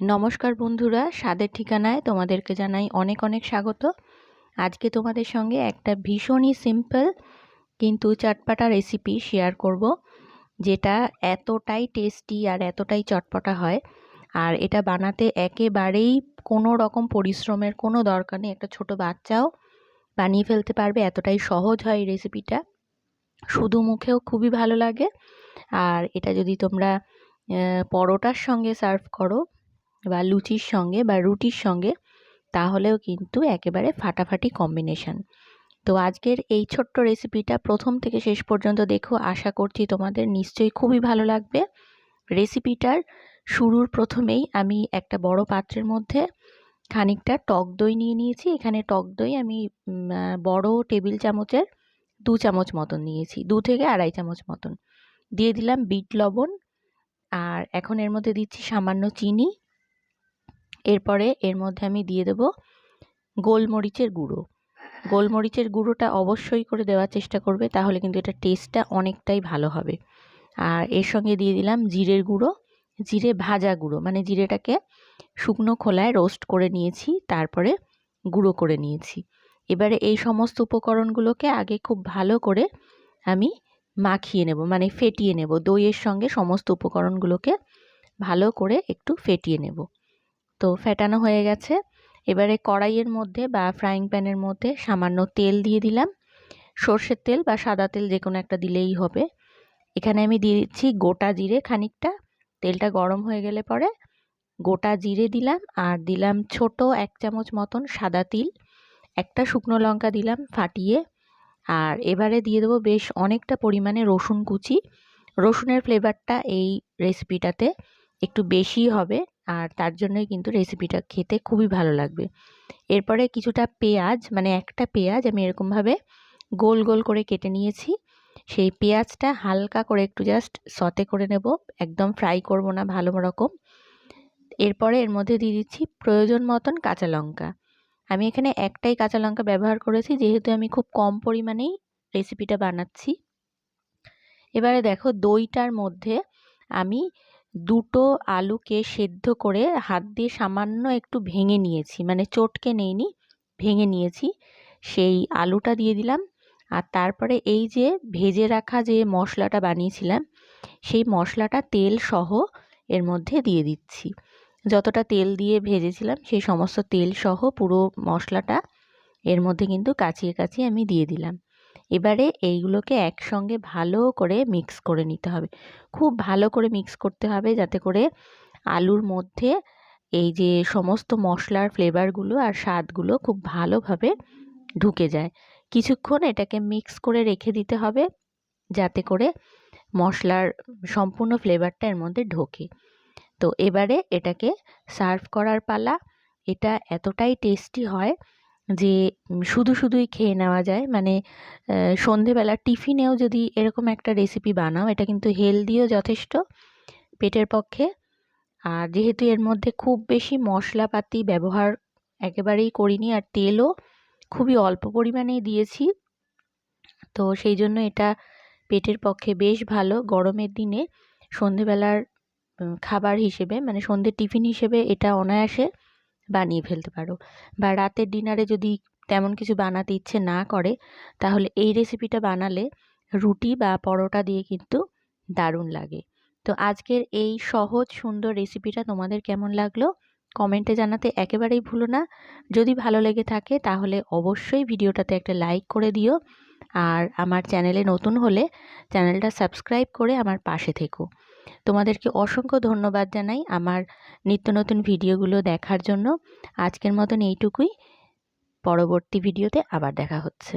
নমস্কার বন্ধুরা, স্বাদের ঠিকানায় তোমাদেরকে জানাই অনেক অনেক স্বাগত। আজকে তোমাদের সঙ্গে একটা ভীষণই সিম্পল কিন্তু চটপাটা রেসিপি শেয়ার করব, যেটা এতটাই টেস্টি আর এতটাই চটপটা হয়। আর এটা বানাতে একেবারেই কোনো রকম পরিশ্রমের কোনো দরকার নেই। একটা ছোট বাচ্চাও বানিয়ে ফেলতে পারবে, এতটাই সহজ হয় এই রেসিপিটা শুধু মুখেও খুবই ভালো লাগে। আর এটা যদি তোমরা পরোটার সঙ্গে সার্ভ করো বা লুচির সঙ্গে বা রুটির সঙ্গে, তাহলেও কিন্তু একেবারে ফাটাফাটি কম্বিনেশান তো আজকের এই ছোট্ট রেসিপিটা প্রথম থেকে শেষ পর্যন্ত দেখো, আশা করছি তোমাদের নিশ্চয়ই খুবই ভালো লাগবে। রেসিপিটার শুরুর প্রথমেই আমি একটা বড় পাত্রের মধ্যে খানিকটা টক দই নিয়ে নিয়েছি। এখানে টক দই আমি বড় টেবিল চামচের দু চামচ মতন নিয়েছি, দু থেকে আড়াই চামচ মতন। দিয়ে দিলাম বিট লবণ, আর এখন এর মধ্যে দিচ্ছি সামান্য চিনি এরপরে এর মধ্যে আমি দিয়ে দেব গোলমরিচের গুঁড়ো। গোলমরিচের গুঁড়োটা অবশ্যই করে দেওয়ার চেষ্টা করবে, তাহলে কিন্তু এটা টেস্টটা অনেকটাই ভালো হবে। আর এর সঙ্গে দিয়ে দিলাম জিরের গুঁড়ো, জিরে ভাজা গুঁড়ো মানে জিরেটাকে শুকনো খোলায় রোস্ট করে নিয়েছি, তারপরে গুঁড়ো করে নিয়েছি। এবারে এই সমস্ত উপকরণগুলোকে আগে খুব ভালো করে আমি মাখিয়ে নেব মানে ফেটিয়ে নেব। দইয়ের সঙ্গে সমস্ত উপকরণগুলোকে ভালো করে একটু ফেটিয়ে নেব। তো ফেটানো হয়ে গেছে। এবারে কড়াইয়ের মধ্যে বা ফ্রাইং প্যানের মধ্যে সামান্য তেল দিয়ে দিলাম। সর্ষের তেল বা সাদা তেল যে কোনো একটা দিলেই হবে। এখানে আমি দিয়ে দিচ্ছি গোটা জিরে খানিকটা। তেলটা গরম হয়ে গেলে পরে গোটা জিরে দিলাম আর দিলাম ছোট এক চামচ মতন সাদা তিল। একটা শুকনো লঙ্কা দিলাম ফাটিয়ে। আর এবারে দিয়ে দেবো বেশ অনেকটা পরিমাণে রসুন কুচি। রসুনের ফ্লেভারটা এই রেসিপিটাতে একটু বেশি হবে। আর তার জন্যই কিন্তু রেসিপিটা খেতে খুবই ভালো লাগবে। এরপরে কিছুটা পেঁয়াজ মানে একটা পেঁয়াজ আমি এরকমভাবে গোল গোল করে কেটে নিয়েছি। সেই পেঁয়াজটা হালকা করে একটু জাস্ট সতে করে নেব, একদম ফ্রাই করব না ভালো রকম। এরপরে এর মধ্যে দিয়ে দিচ্ছি প্রয়োজন মতন কাঁচা লঙ্কা। আমি এখানে একটাই কাঁচা লঙ্কা ব্যবহার করেছি, যেহেতু আমি খুব কম পরিমাণেই রেসিপিটা বানাচ্ছি। এবারে দেখো দইটার মধ্যে আমি দুটো আলুকে সেদ্ধ করে হাত দিয়ে সামান্য একটু ভেঙে নিয়েছি। মানে চটকে নেইনি, ভেঙে নিয়েছি। সেই আলুটা দিয়ে দিলাম। আর তারপরে এই যে ভেজে রাখা যে মশলাটা বানিয়েছিলাম, সেই মশলাটা তেল সহ এর মধ্যে দিয়ে দিচ্ছি। যতটা তেল দিয়ে ভেজেছিলাম, সেই সমস্ত তেল সহ পুরো মশলাটা এর মধ্যে কিন্তু কাচিয়ে কাচিয়ে আমি দিয়ে দিলাম। এবারে এইগুলোকে একসঙ্গে ভালো করে মিক্স করে নিতে হবে। খুব ভালো করে মিক্স করতে হবে যাতে করে আলুর মধ্যে এই যে সমস্ত মশলার ফ্লেভারগুলো আর স্বাদগুলো খুব ভালোভাবে ঢুকে যায়। কিছুক্ষণ এটাকে মিক্স করে রেখে দিতে হবে যাতে করে মশলার সম্পূর্ণ ফ্লেভারটা এর মধ্যে ঢোকে। তো এবারে এটাকে সার্ভ করার পালা। এটা এতটাই টেস্টি হয় যে শুধু শুধুই খেয়ে নেওয়া যায় মানে সন্ধেবেলা টিফিনেও যদি এরকম একটা রেসিপি বানাও, এটা কিন্তু হেলদিও যথেষ্ট পেটের পক্ষে। আর যেহেতু এর মধ্যে খুব বেশি মশলাপাতি ব্যবহার একেবারেই করিনি, আর তেলও খুবই অল্প পরিমাণেই দিয়েছি, তো সেই জন্য এটা পেটের পক্ষে বেশ ভালো। গরমের দিনে সন্ধেবেলার খাবার হিসেবে মানে সন্ধে টিফিন হিসেবে এটা অনায়াসে বানিয়ে ফেলতে পারো। বা রাতের ডিনারে যদি তেমন কিছু বানাতে ইচ্ছে না করে, তাহলে এই রেসিপিটা বানালে রুটি বা পরোটা দিয়ে কিন্তু দারুণ লাগে। তো আজকের এই সহজ, সুন্দর রেসিপিটা তোমাদের কেমন লাগল? কমেন্টে জানাতে একেবারেই ভুলো না। যদি ভালো লেগে থাকে, তাহলে অবশ্যই ভিডিওটাতে একটা লাইক করে দিও। আর আমার চ্যানেলে নতুন হলে চ্যানেলটা সাবস্ক্রাইব করে আমার পাশে থেকো। তোমাদেরকে অসংখ্য ধন্যবাদ জানাই আমার নিত্য নতুন ভিডিওগুলো দেখার জন্য। আজকের মতন এইটুকুই। পরবর্তী ভিডিওতে আবার দেখা হচ্ছে।